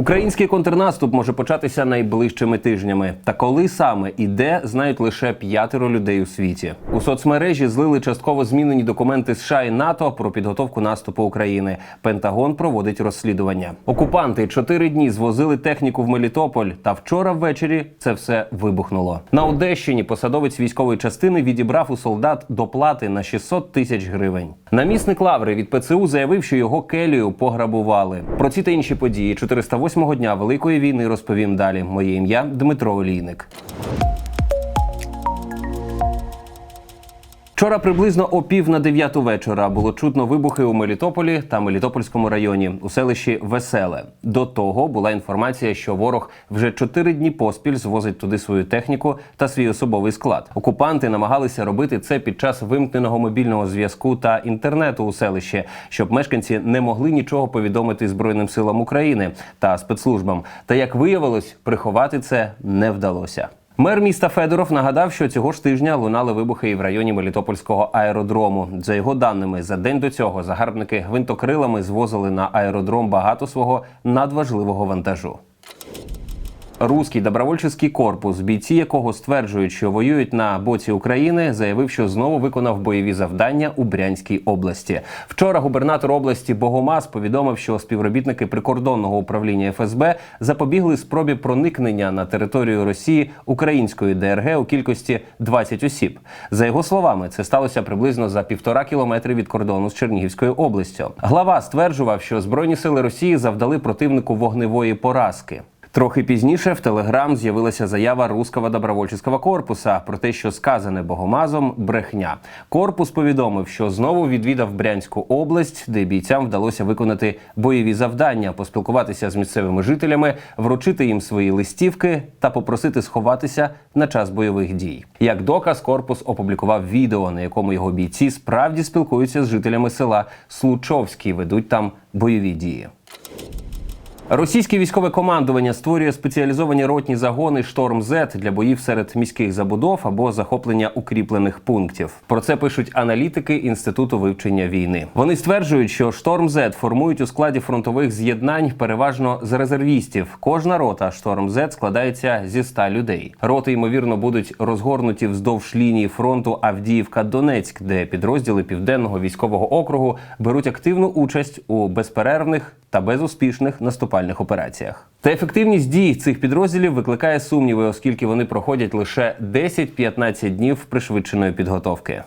Український контрнаступ може початися найближчими тижнями. Та коли саме і де знають лише п'ятеро людей у світі. У соцмережі злили частково змінені документи США і НАТО про підготовку наступу України. Пентагон проводить розслідування. Окупанти чотири дні звозили техніку в Мелітополь. Та вчора ввечері це все вибухнуло. На Одещині посадовець військової частини відібрав у солдат доплати на 600 тисяч гривень. Намісник Лаври від ПЦУ заявив, що його келію пограбували. Про ці та інші події 408-го дня Великої війни розповім далі. Моє ім'я Дмитро Олійник. Вчора приблизно о пів на дев'яту вечора було чутно вибухи у Мелітополі та Мелітопольському районі у селищі Веселе. До того була інформація, що ворог вже чотири дні поспіль звозить туди свою техніку та свій особовий склад. Окупанти намагалися робити це під час вимкненого мобільного зв'язку та інтернету у селищі, щоб мешканці не могли нічого повідомити Збройним силам України та спецслужбам. Та як виявилось, приховати це не вдалося. Мер міста Федоров нагадав, що цього ж тижня лунали вибухи і в районі Мелітопольського аеродрому. За його даними, за день до цього загарбники гвинтокрилами звозили на аеродром багато свого надважливого вантажу. Руський добровольчий корпус, бійці якого стверджують, що воюють на боці України, заявив, що знову виконав бойові завдання у Брянській області. Вчора губернатор області Богомаз повідомив, що співробітники прикордонного управління ФСБ запобігли спробі проникнення на територію Росії української ДРГ у кількості 20 осіб. За його словами, це сталося приблизно за півтора кілометри від кордону з Чернігівською областю. Глава стверджував, що збройні сили Росії завдали противнику вогневої поразки. Трохи пізніше в Телеграм з'явилася заява Руського добровольчого корпуса про те, що сказане Богомазом брехня. Корпус повідомив, що знову відвідав Брянську область, де бійцям вдалося виконати бойові завдання, поспілкуватися з місцевими жителями, вручити їм свої листівки та попросити сховатися на час бойових дій. Як доказ, корпус опублікував відео, на якому його бійці справді спілкуються з жителями села Случовський, ведуть там бойові дії. Російське військове командування створює спеціалізовані ротні загони Шторм З для боїв серед міських забудов або захоплення укріплених пунктів. Про це пишуть аналітики інституту вивчення війни. Вони стверджують, що Шторм З формують у складі фронтових з'єднань переважно з резервістів. Кожна рота Шторм З складається зі 100 людей. Роти ймовірно будуть розгорнуті вздовж лінії фронту Авдіївка-Донецьк, де підрозділи південного військового округу беруть активну участь у безперервних та безуспішних наступальних операціях. Та ефективність дій цих підрозділів викликає сумніви, оскільки вони проходять лише 10-15 днів пришвидшеної підготовки.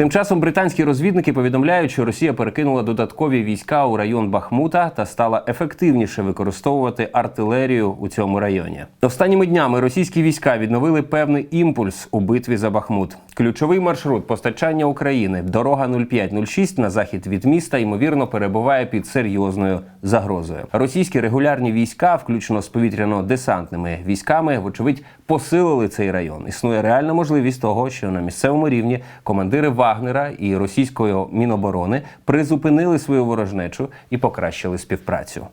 Тим часом британські розвідники повідомляють, що Росія перекинула додаткові війська у район Бахмута та стала ефективніше використовувати артилерію у цьому районі. Останніми днями російські війська відновили певний імпульс у битві за Бахмут. Ключовий маршрут постачання України дорога 0506 на захід від міста ймовірно перебуває під серйозною загрозою. Російські регулярні війська, включно з повітряно-десантними військами, вочевидь посилили цей район. Існує реальна можливість того, що на місцевому рівні командири Вагнера і російської міноборони призупинили свою ворожнечу і покращили співпрацю.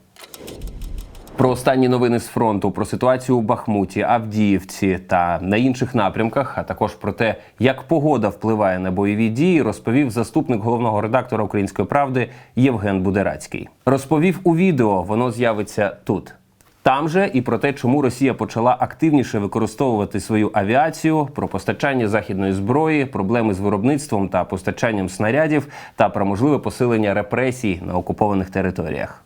Про останні новини з фронту, про ситуацію у Бахмуті, Авдіївці та на інших напрямках, а також про те, як погода впливає на бойові дії, розповів заступник головного редактора Української правди Євген Будерацький. Розповів у відео, воно з'явиться тут. Там же і про те, чому Росія почала активніше використовувати свою авіацію, про постачання західної зброї, проблеми з виробництвом та постачанням снарядів, та про можливе посилення репресій на окупованих територіях.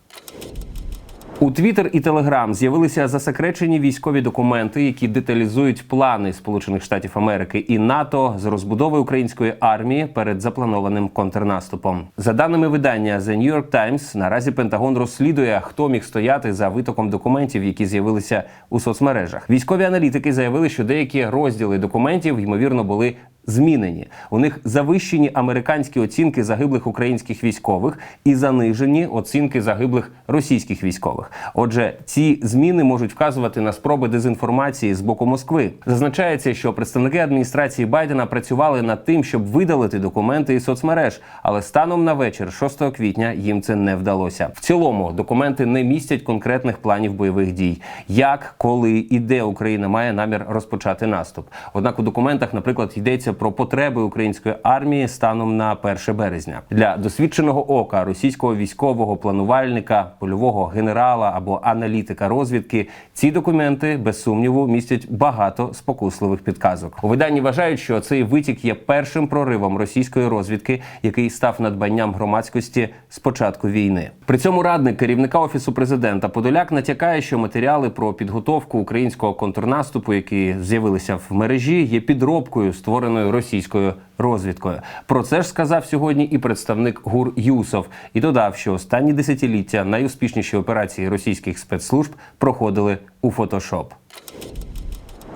У Твіттер і Телеграм з'явилися засекречені військові документи, які деталізують плани Сполучених Штатів Америки і НАТО з розбудови української армії перед запланованим контрнаступом. За даними видання The New York Times, наразі Пентагон розслідує, хто міг стояти за витоком документів, які з'явилися у соцмережах. Військові аналітики заявили, що деякі розділи документів ймовірно були змінені. У них завищені американські оцінки загиблих українських військових і занижені оцінки загиблих російських військових. Отже, ці зміни можуть вказувати на спроби дезінформації з боку Москви. Зазначається, що представники адміністрації Байдена працювали над тим, щоб видалити документи із соцмереж, але станом на вечір, 6 квітня, їм це не вдалося. В цілому документи не містять конкретних планів бойових дій, як, коли і де Україна має намір розпочати наступ. Однак у документах, наприклад, йдеться про потреби української армії станом на 1 березня для досвідченого ока російського військового планувальника, польового генерала або аналітика розвідки. Ці документи без сумніву містять багато спокусливих підказок. У виданні вважають, що цей витік є першим проривом російської розвідки, який став надбанням громадськості з початку війни. При цьому радник керівника офісу президента Подоляк натякає, що матеріали про підготовку українського контрнаступу, які з'явилися в мережі, є підробкою, створеною російською розвідкою. Про це ж сказав сьогодні і представник ГУР Юсов і додав, що останні десятиліття найуспішніші операції російських спецслужб проходили у фотошоп.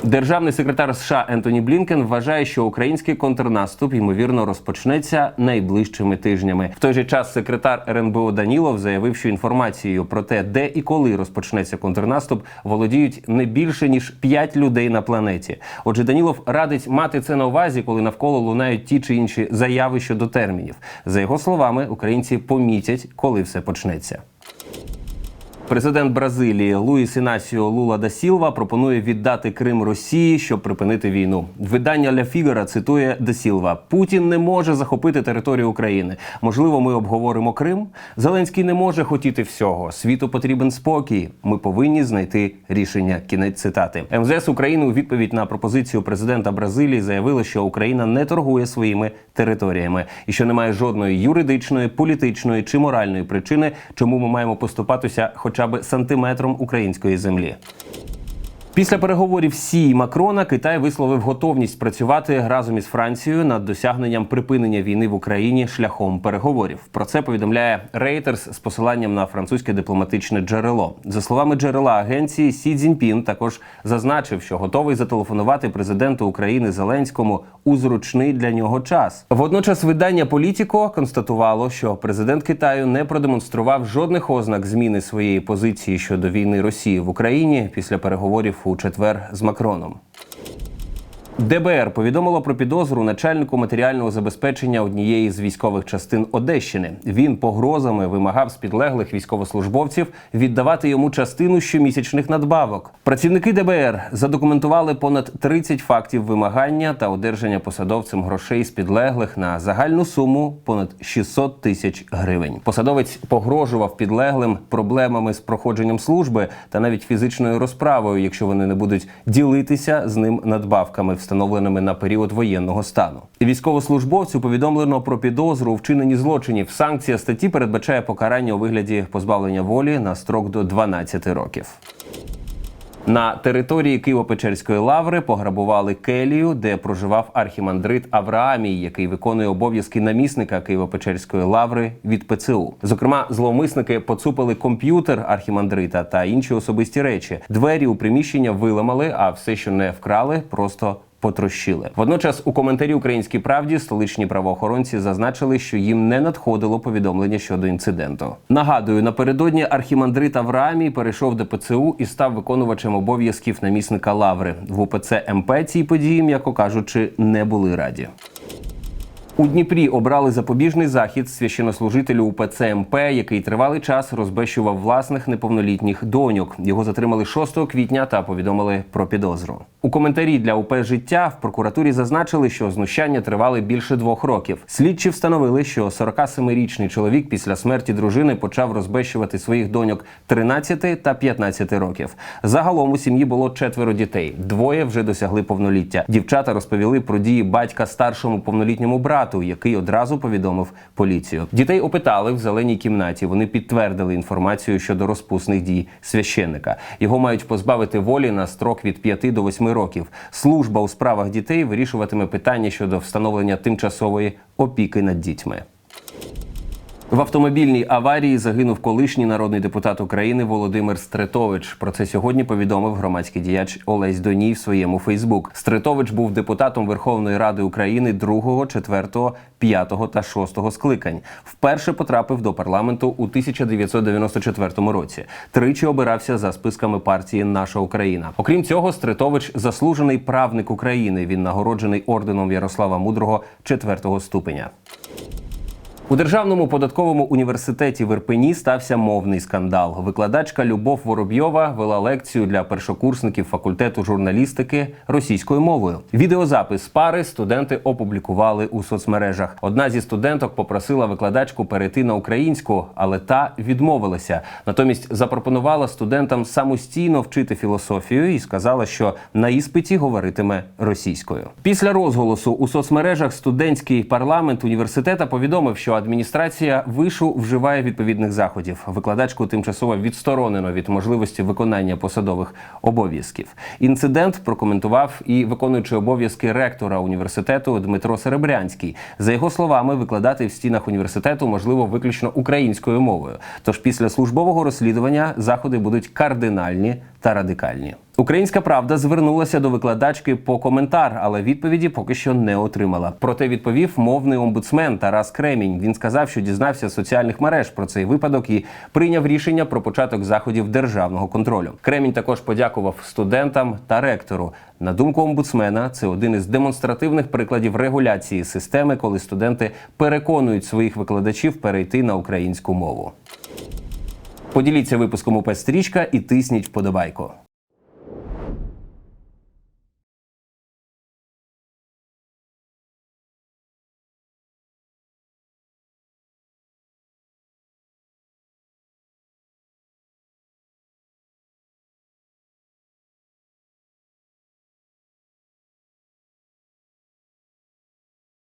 Державний секретар США Ентоні Блінкен вважає, що український контрнаступ ймовірно розпочнеться найближчими тижнями. В той же час секретар РНБО Данілов заявив, що інформацією про те, де і коли розпочнеться контрнаступ, володіють не більше ніж 5 людей на планеті. Отже, Данілов радить мати це на увазі, коли навколо лунають ті чи інші заяви щодо термінів. За його словами, українці помітять, коли все почнеться. Президент Бразилії Луїс Інасіо Лула да Сілва пропонує віддати Крим Росії, щоб припинити війну. Видання Ля Фігара цитує да Сілва: Путін не може захопити територію України. Можливо, ми обговоримо Крим. Зеленський не може хотіти всього. Світу потрібен спокій. Ми повинні знайти рішення. Кінець цитати. МЗС України у відповідь на пропозицію президента Бразилії заявило, що Україна не торгує своїми територіями і що немає жодної юридичної, політичної чи моральної причини, чому ми маємо поступатися хоча б сантиметром української землі. Після переговорів Сі і Макрона Китай висловив готовність працювати разом із Францією над досягненням припинення війни в Україні шляхом переговорів. Про це повідомляє Reuters з посиланням на французьке дипломатичне джерело. За словами джерела агенції, Сі Цзіньпін також зазначив, що готовий зателефонувати президенту України Зеленському у зручний для нього час. Водночас видання Політіко констатувало, що президент Китаю не продемонстрував жодних ознак зміни своєї позиції щодо війни Росії в Україні після переговорів у четвер з Макроном. ДБР повідомило про підозру начальнику матеріального забезпечення однієї з військових частин Одещини. Він погрозами вимагав з підлеглих військовослужбовців віддавати йому частину щомісячних надбавок. Працівники ДБР задокументували понад 30 фактів вимагання та одержання посадовцем грошей з підлеглих на загальну суму понад 600 тисяч гривень. Посадовець погрожував підлеглим проблемами з проходженням служби та навіть фізичною розправою, якщо вони не будуть ділитися з ним надбавками встановленими на період воєнного стану. Військовослужбовцю повідомлено про підозру у вчиненні злочинів. Санкція статті передбачає покарання у вигляді позбавлення волі на строк до 12 років. На території Києво-Печерської лаври пограбували келію, де проживав архімандрит Авраамій, який виконує обов'язки намісника Києво-Печерської лаври від ПЦУ. Зокрема, зловмисники поцупили комп'ютер архімандрита та інші особисті речі. Двері у приміщення виламали, а все, що не вкрали, просто потрощили. Водночас у коментарі Українській правді столичні правоохоронці зазначили, що їм не надходило повідомлення щодо інциденту. Нагадую, напередодні архімандрит Авраамій перейшов до ПЦУ і став виконувачем обов'язків намісника Лаври. В УПЦ МП цій події, м'яко кажучи, не були раді. У Дніпрі обрали запобіжний захід священнослужителю УПЦ МП, який тривалий час розбещував власних неповнолітніх доньок. Його затримали 6 квітня та повідомили про підозру. У коментарі для УП життя в прокуратурі зазначили, що знущання тривали більше двох років. Слідчі встановили, що 47-річний чоловік після смерті дружини почав розбещувати своїх доньок 13 та 15 років. Загалом у сім'ї було четверо дітей. Двоє вже досягли повноліття. Дівчата розповіли про дії батька старшому повнолітньому брату, який одразу повідомив поліцію. Дітей опитали в зеленій кімнаті. Вони підтвердили інформацію щодо розпусних дій священника. Його мають позбавити волі на строк від 5 до 8 років. Служба у справах дітей вирішуватиме питання щодо встановлення тимчасової опіки над дітьми. В автомобільній аварії загинув колишній народний депутат України Володимир Стретович. Про це сьогодні повідомив громадський діяч Олесь Доній в своєму Фейсбук. Стретович був депутатом Верховної Ради України 2, 4, 5 та 6 скликань. Вперше потрапив до парламенту у 1994 році. Тричі обирався за списками партії Наша Україна. Окрім цього, Стретович заслужений правник України. Він нагороджений орденом Ярослава Мудрого 4 ступеня. У державному податковому університеті в Ірпені стався мовний скандал. Викладачка Любов Воробйова вела лекцію для першокурсників факультету журналістики російською мовою. Відеозапис пари студенти опублікували у соцмережах. Одна зі студенток попросила викладачку перейти на українську, але та відмовилася. Натомість запропонувала студентам самостійно вчити філософію і сказала, що на іспиті говоритиме російською. Після розголосу у соцмережах студентський парламент університета повідомив, що адміністрація вишу вживає відповідних заходів. Викладачку тимчасово відсторонено від можливості виконання посадових обов'язків. Інцидент прокоментував і виконуючий обов'язки ректора університету Дмитро Серебрянський. За його словами, викладати в стінах університету можливо виключно українською мовою. Тож після службового розслідування заходи будуть кардинальні та радикальні. Українська правда звернулася до викладачки по коментар, але відповіді поки що не отримала. Проте відповів мовний омбудсмен Тарас Кремінь. Він сказав, що дізнався з соціальних мереж про цей випадок і прийняв рішення про початок заходів державного контролю. Кремінь також подякував студентам та ректору. На думку омбудсмена, це один із демонстративних прикладів регуляції системи, коли студенти переконують своїх викладачів перейти на українську мову. Поділіться випуском УП Стрічка і тисніть вподобайку.